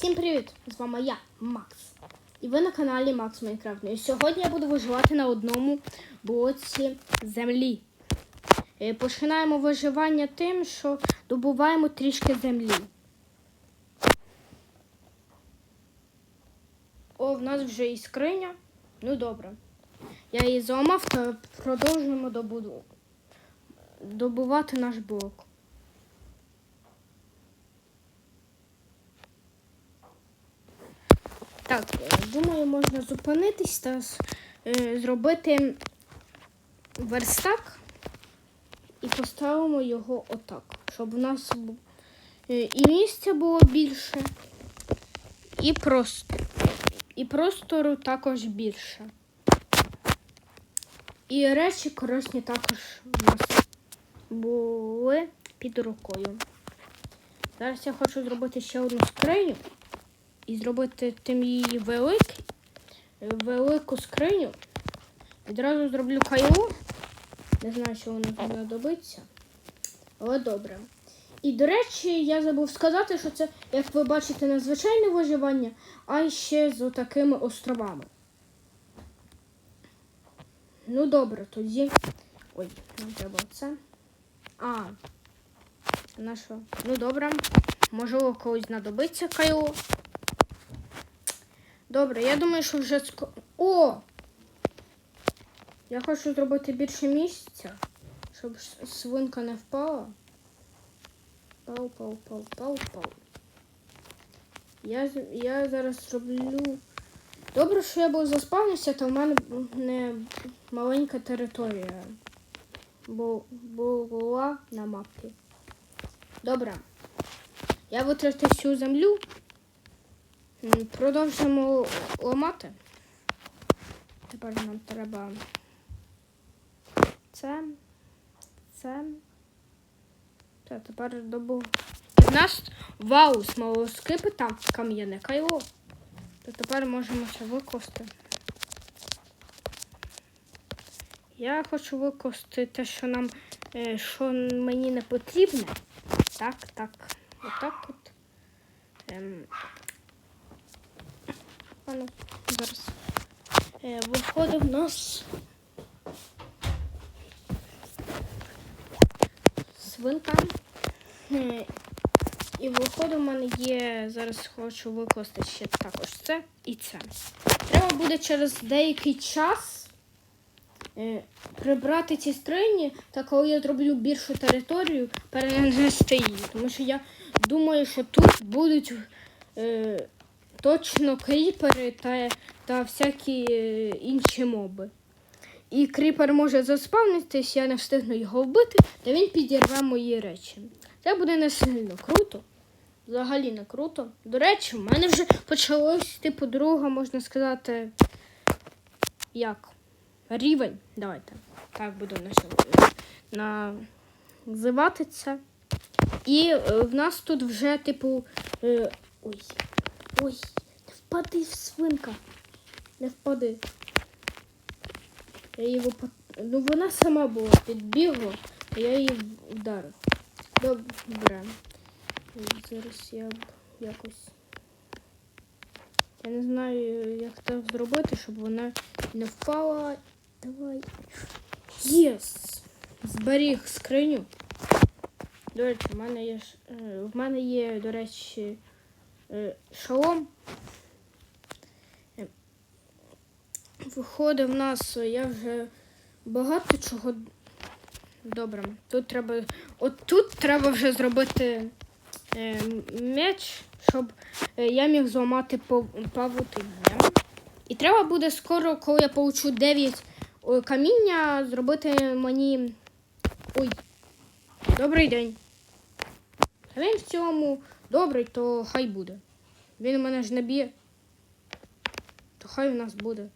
Всім привіт! З вами я, Макс. І ви на каналі Макс Майнкрафт. І сьогодні я буду виживати на одному блоці землі. Е, Починаємо виживання тим, що добуваємо трішки землі. О, в нас вже і скриня. Ну добре. Я її зламав та продовжуємо добуду... добувати наш блок. Так, думаю, можна зупинитись та е, зробити верстак і поставимо його отак, щоб у нас е, і місця було більше, і просто, і простору також більше. І речі корисні також у нас були під рукою. Зараз я хочу зробити ще одну скриню і зробити тим її велик, велику скриню. Відразу зроблю кайло. Не знаю, що воно знадобиться. Але добре. І, до речі, я забув сказати, що це, як ви бачите, не звичайне виживання, а ще з отакими островами. Ну, добре, тоді. Ой, нам треба це. А. На що? Ну добре. Можливо, колись знадобиться кайло. Добре, я думаю, що вже ско... О! Я хочу зробити більше місця, щоб свинка не впала. Пау, пау, пау, пау, пау. Я, я зараз зроблю. Добре, що я був заспавнився, то в мене не маленька територія. Бу- була на мапі. Добре. Я витратив всю землю. Продовжимо ламати. Тепер нам треба це, це. Та тепер добу. В нас вау, смолоскипи там кам'яне кайло. То тепер можемо це викласти. Я хочу викласти те, що нам, е, що мені не потрібне. Так, так. Отак от. Ем, зараз. Е, виходить в нас свинка. Е, і виходить, в мене є. Зараз хочу викласти ще також це і це. Треба буде через деякий час е, прибрати ці скрині, та коли я зроблю більшу територію, перенести її. Тому що я думаю, що тут будуть. Точно кріпери та, та всякі е, інші моби. І кріпер може заспавнитись, я не встигну його вбити, та він підірве мої речі. Це буде не сильно круто. Взагалі не круто. До речі, в мене вже почалось, типу, друга, можна сказати, як? Рівень. Давайте. Так буду на- називати це. І е, в нас тут вже, типу. Е, ой. Ой, не впади в свинка. Не впади. Я її випад... Ну вона сама була підбігла, а я її вдарив. Добре. Зараз я якось. Я не знаю, як так зробити, щоб вона не впала. Давай. Єс! Зберіг скриню. До речі, в мене є е, в мене є, до речі, е, шолом. Е, Виходить, в нас е, я вже багато чого. Добре. Тут треба. От тут треба вже зробити е, меч, щоб я міг зламати пав- павутиння. І треба буде скоро, коли я получу 9 каміння, зробити мені. Ой. Добрий день. Він в цьому добрий, то хай буде. Він мене ж не б'є. То хай у нас буде.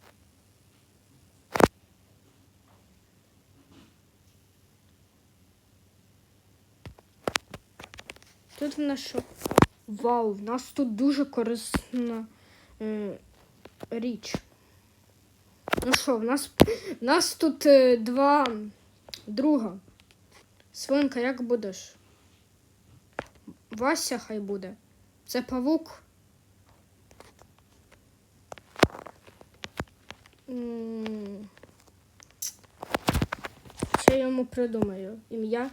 Тут в нас що? Вау, в нас тут дуже корисна е, річ. Ну що, в нас, в нас тут е, два друга. Свинка, як будеш? Вася хай буде. Це павук. Що йому придумаю? Ім'я?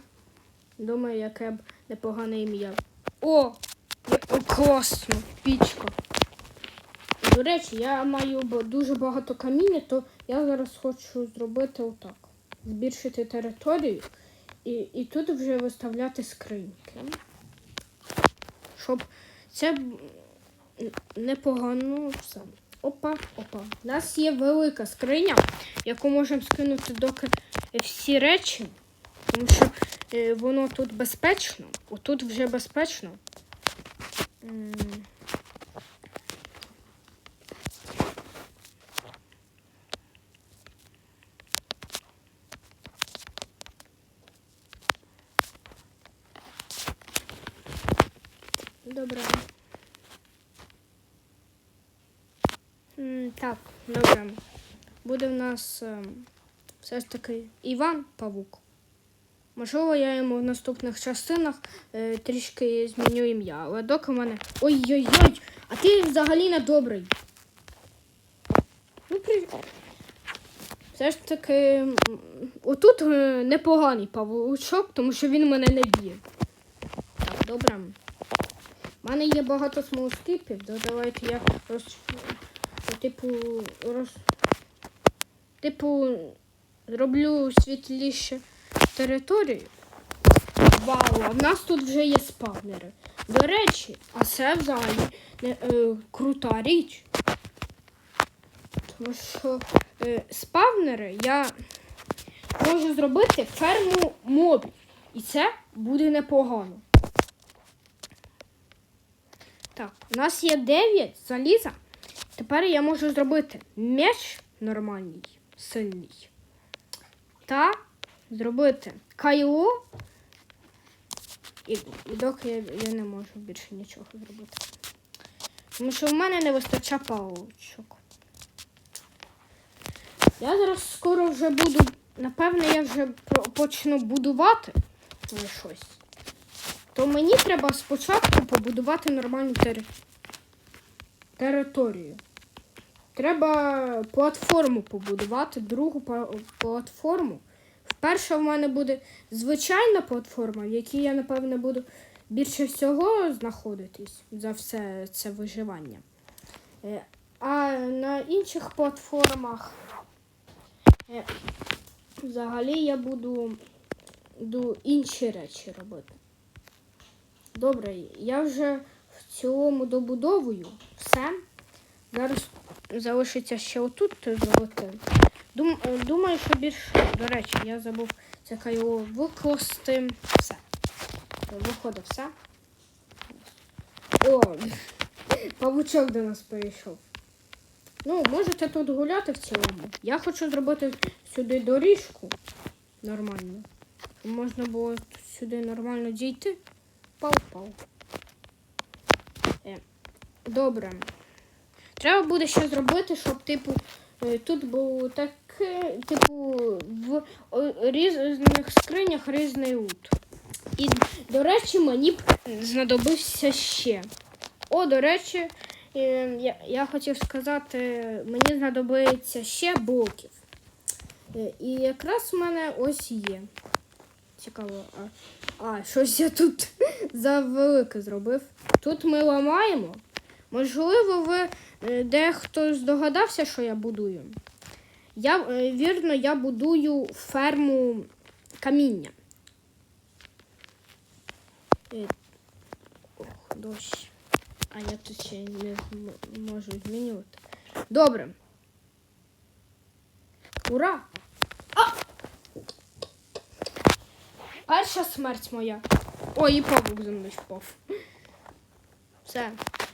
Думаю, яке б непогане ім'я. О! О, класно! Пічка. До речі, я маю дуже багато каміння, то я зараз хочу зробити отак. Збільшити територію і, і тут вже виставляти скриньки. Щоб це непогано все. Опа, опа. У нас є велика скриня, яку можемо скинути доки всі речі, тому що е, воно тут безпечно. Отут вже безпечно. Добре. Так, добре. Буде в нас ем, все ж таки Іван Павук. Можливо, я йому в наступних частинах е, трішки зміню ім'я, але доки в мене. Ой-ой-ой! А ти взагалі не добрий. Ну, при... Все ж таки, отут е, непоганий павучок, тому що він мене не б'є. Так, добре. У мене є багато смолоскипів, то давайте я роз... типу роз... типу зроблю світліше територію. Вау, а в нас тут вже є спавнери. До речі, а це взагалі не, е, крута річ. Тому що е, спавнери я можу зробити ферму мобів. І це буде непогано. Так, у нас є 9 заліза. Тепер я можу зробити меч нормальний, сильний. Та зробити кайло. І, і доки я, я не можу більше нічого зробити. Тому що в мене не вистачає паличок. Я зараз скоро вже буду. Напевне, я вже почну будувати е, щось. То мені треба спочатку побудувати нормальну тери... територію. Треба платформу побудувати, другу платформу. Вперше в мене буде звичайна платформа, в якій я, напевне, буду більше всього знаходитись за все це виживання. Е, А на інших платформах е, взагалі я буду, буду інші речі робити. Добре, я вже в цілому добудовую все. Зараз залишиться ще отут зробити. Дум, е, думаю, що більше, до речі, я забув це кайло викласти. Все. Виходить все. О, павучок до нас перейшов. Ну, можете тут гуляти в цілому. Я хочу зробити сюди доріжку нормально. Можна було сюди нормально дійти. Пау-пау. Е, добре. Треба буде ще зробити, щоб, типу, е, тут було таке, типу, в різних скринях різний лут. І, до речі, мені б знадобився ще. О, до речі, е, я, я хотів сказати, мені знадобиться ще блоків. І якраз в мене ось є. Цікаво, а, а щось я тут за велике зробив. Тут ми ламаємо. Можливо, ви е, дехто здогадався, що я будую. Я, е, вірно, я будую ферму каміння. Е, Ох, дощ. А я тут ще не можу змінювати. Добре. Ура! А! Перша смерть моя. Ой, і павук за мною впав. Все.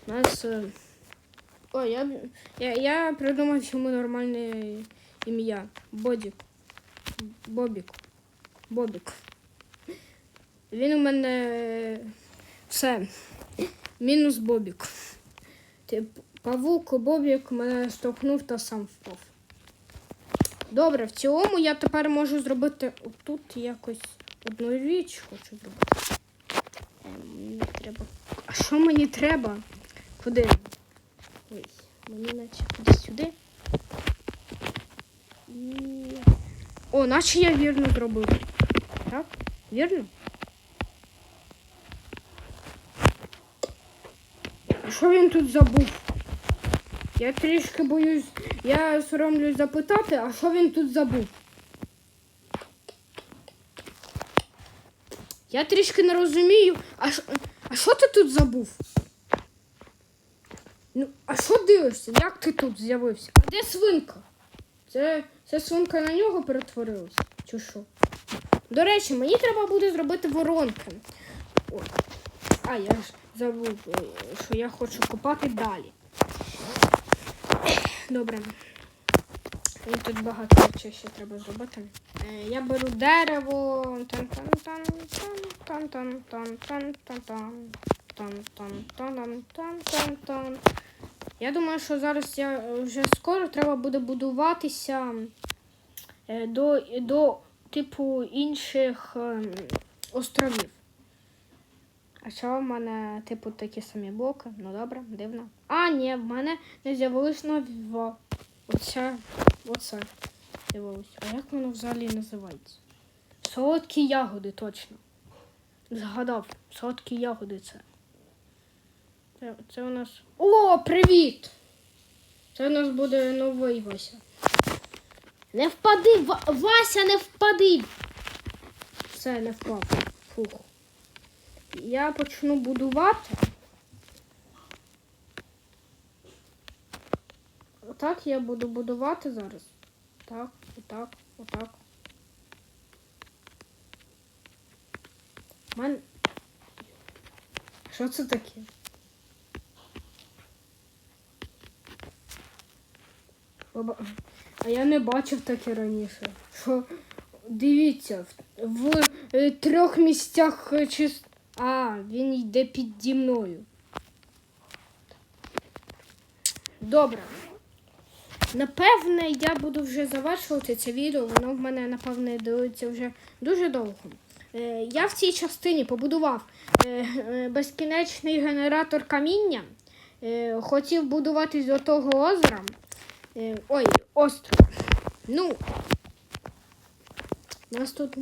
У нас. е, Ой, я, я, я придумав йому нормальне ім'я. Бодік. Бобік. Бобік. Він у мене. Все. Мінус Бобік. Павук, Бобік мене штовхнув та сам впав. Добре, в цілому я тепер можу зробити отут якось одну річ хочу зробити. Ем, Мені треба. А що мені треба? Куди? Ой, мені наче кудись сюди. О, наче я вірно зробив. Так? Вірно? А Що він тут забув? Я трішки боюсь, я соромлюсь запитати, а що він тут забув? Я трішки не розумію, а що, а ти тут забув? Ну, а що дивишся? Як ти тут з'явився? А де свинка? Це, це свинка на нього перетворилась? Чи що? До речі, мені треба буде зробити воронки. А, я ж забув, е, що я хочу копати далі. Добре. І тут багато речей ще треба зробити. Я беру дерево. Я думаю, що зараз я вже скоро треба буде будуватися до, до типу інших островів. А що в мене, типу, такі самі блоки? Ну добре, дивно. А, ні, в мене не з'явилось нові. Оце, оце з'явилось. А як воно взагалі називається? Солодкі ягоди, точно. Згадав, солодкі ягоди це. Це, це у нас. О, привіт! Це у нас буде новий Вася. Не впади, Ва- Вася, не впади! Все, не впав. Фух. Я почну будувати. Отак я буду будувати зараз. Так, отак, отак. Мен... Що це таке? А я не бачив таке раніше. Що дивіться, в, в е, трьох місцях е, чис... А, він йде піді мною. Добре. Напевне, я буду вже завершувати це відео. Воно в мене, напевне, дивиться вже дуже довго. Е, я в цій частині побудував е, е, безкінечний генератор каміння. Хотів будуватись до того озера. Ой, острова. Ну, у нас тут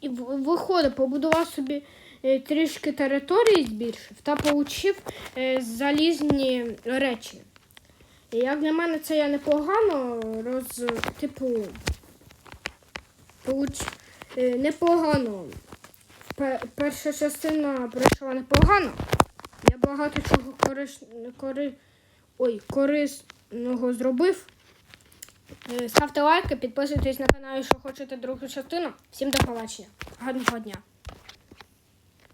і виходить, побудував собі трішки території збільшив та получив залізні речі. Як для мене це я непогано роз, типу, е, непогано. Перша частина пройшла непогано. Я багато чого кориш, кори, ой, корисного зробив. Е, Ставте лайки, підписуйтесь на канал, якщо хочете другу частину. Всім до побачення. Гарного дня!